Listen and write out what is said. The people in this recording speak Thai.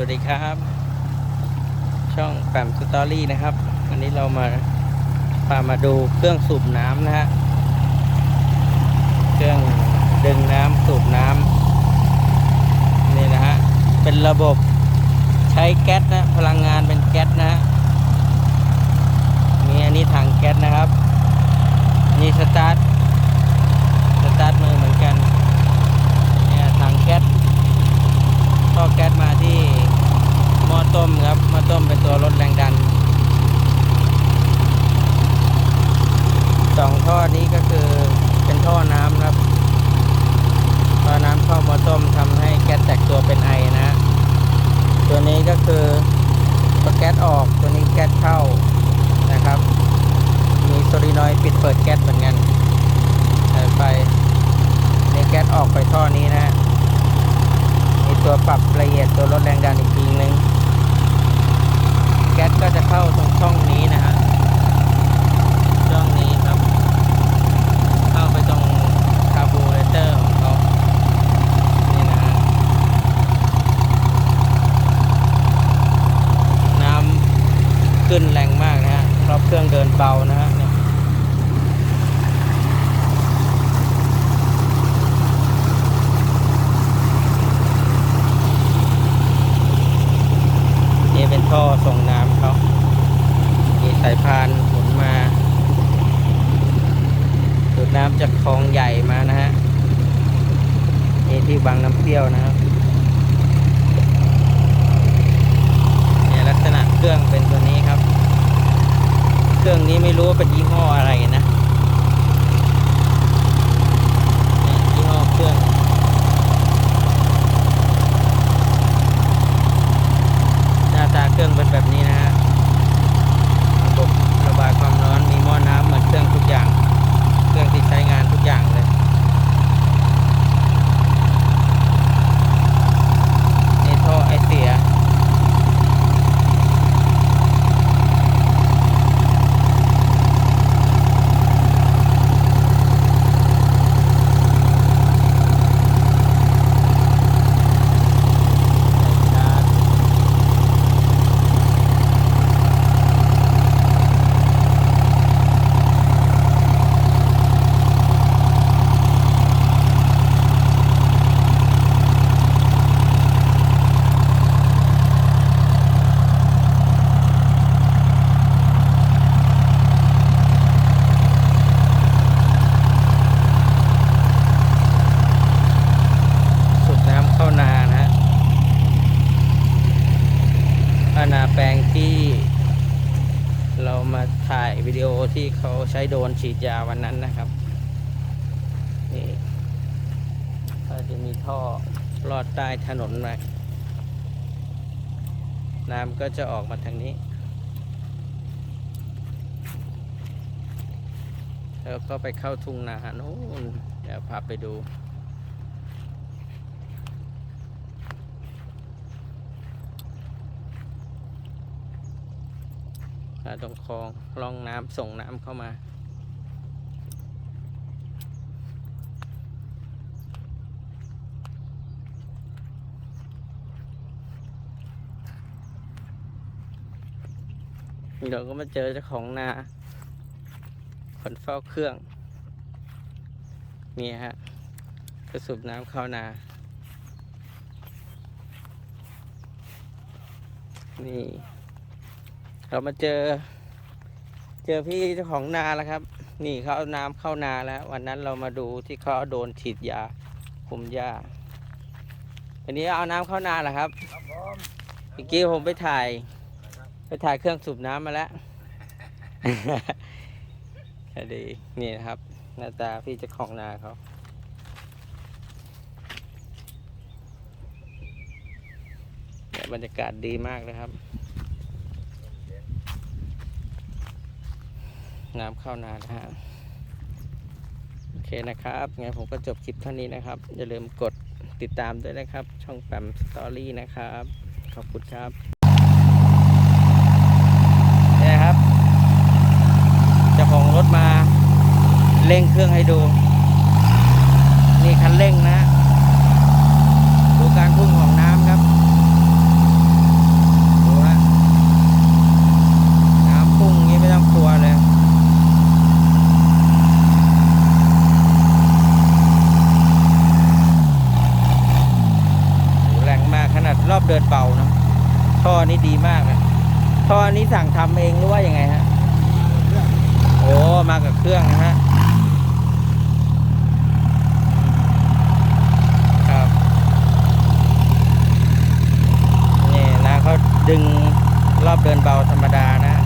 วัสดีครับ ช่องแปมสตอรี่นะครับ วันนี้เรามาพามาดูเครื่องสูบน้ำนะฮะเครื่องดึงน้ำสูบน้ำนี่นะฮะเป็นระบบใช้แก๊สนะพลังงานเป็นแก๊สนะฮะมีอันนี้ถังแก๊สนะครับนี่สตาร์ทสตาร์ทมือเหมือนกันเนี่ยถังแก๊ส ท่อแก๊สมาที่หม้อต้มครับหม้อต้มเป็นตัวลดแรงดันสองท่อนี้ก็คือเป็นท่อน้ำครับท่อน้ำเข้าหม้อต้มทำให้แก๊สแตกตัวเป็นไอนะ ตัวนี้ก็คือพอแก๊สออกตัวนี้แก๊สเข้านะครับ มีโซลินอยด์ปิดเปิดแก๊สเหมือนกันใส่ไปในแก๊สออกไปท่อนี้นะฮะ ตัวปรับละเอียดตัวลดแรงดันอีกทีนึง แก๊สก็จะเข้าตรงช่องนี้นะฮะช่องนี้ครับ เข้าไปตรงคาร์บูเรเตอร์ของเขานี่นะฮะน้ำขึ้นแรงมากนะฮะรอบเครื่องเดินเบานะฮะเนี่ย นี่เป็นท่อส่งน้ำเขามีสายพานหมุนมาสูดน้ำจากคลองใหญ่มานะฮะนี่ที่บางน้ำเปรี้ยวนะครับเนี่ยลักษณะเครื่องเป็นตัวนี้ครับ เครื่องนี้ไม่รู้ว่าเป็นยี่ห้ออะไรนะเนี่ยยี่ห้อเครื่อง หน้าตาเครื่องเป็นแบบนี้นะฮะ ระบบระบายความร้อนมีหม้อน้ำเหมือนเครื่องทุกอย่าง เครื่องที่ใช้งานทุกอย่างเลย นี่ท่อไอเสีย ใส่ชาร์จ สูบน้ำเข้านานะฮะเข้านาแปลงที่เรามาถ่ายวิดีโอ ที่เขาใช้โดนฉีดยาวันนั้นนะครับนี่ก็จะมีท่อลอดใต้ถนนมาน้ำก็จะออกมาทางนี้ แล้วก็ไปเข้าทุ่งนาโน้นเดี๋ยวพาไปดู ตรงคลองร่องน้ำส่งน้ำเข้ามาเดี๋ยวก็มาเจอเจ้าของนาคนเฝ้าเครื่อง นี่ฮะกระสูบน้ำเข้านา นี่ เรามาเจอ เจอพี่เจ้าของนาแล้วครับ นี่เขาเอาน้ำเข้านาแล้ว วันนั้นเรามาดูที่เขาเอาโดนฉีดยาคุมหญ้าวันนี้เอาน้ำเข้านาเหรอครับครับผมเมื่อกี้ผมไปถ่าย ไปถ่ายเครื่องสูบน้ำมาแล้วดีนี่นะครับหน้าตาพี่เจ้าของนาเขาบรรยากาศดีมากเลยครับ น้ำเข้านานะฮะโอเคนะครับงั้นผมก็จบคลิปเท่านี้นะครับ อย่าลืมกดติดตามด้วยนะครับ ช่องแปมสตอรี่นะครับ ขอบคุณครับนี่ยครับเจ้าของรถมาเร่งเครื่องให้ดู นี่คันเร่งนะ ดูการพุ่งของน้ำครับ เดินเบาเนอะท่อ นี้ดีมากนะท่อนี้สั่งทำเองหรือว่ายังไงฮะโอ้มากับเครื่องนะฮะครับนี่นะเขาดึงรอบเดินเบาธรรมดานะ